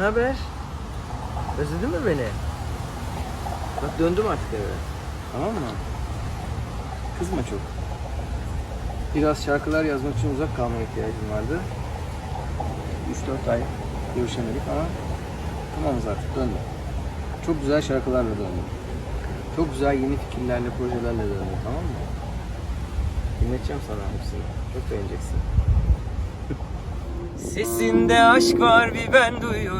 haber? Özledin mi beni? Bak döndüm artık eve. Tamam mı? Kızma çok. Biraz şarkılar yazmak için uzak kalmaya ihtiyacım vardı. 3-4 ay görüşemedik ama tamamız artık döndüm. Çok güzel şarkılarla döndüm. Çok güzel yeni fikirlerle, projelerle döndüm tamam mı? Dinleteceğim sana hepsini. Çok beğeneceksin. Sesinde aşk var bir ben duyuyorum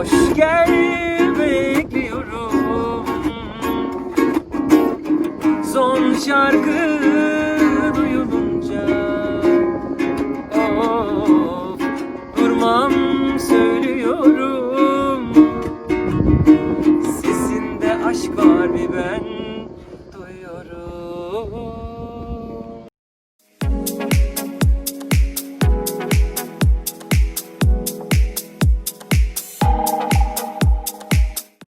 Koş gel bekliyorum. Son şarkı duyulunca Of durmam söylüyorum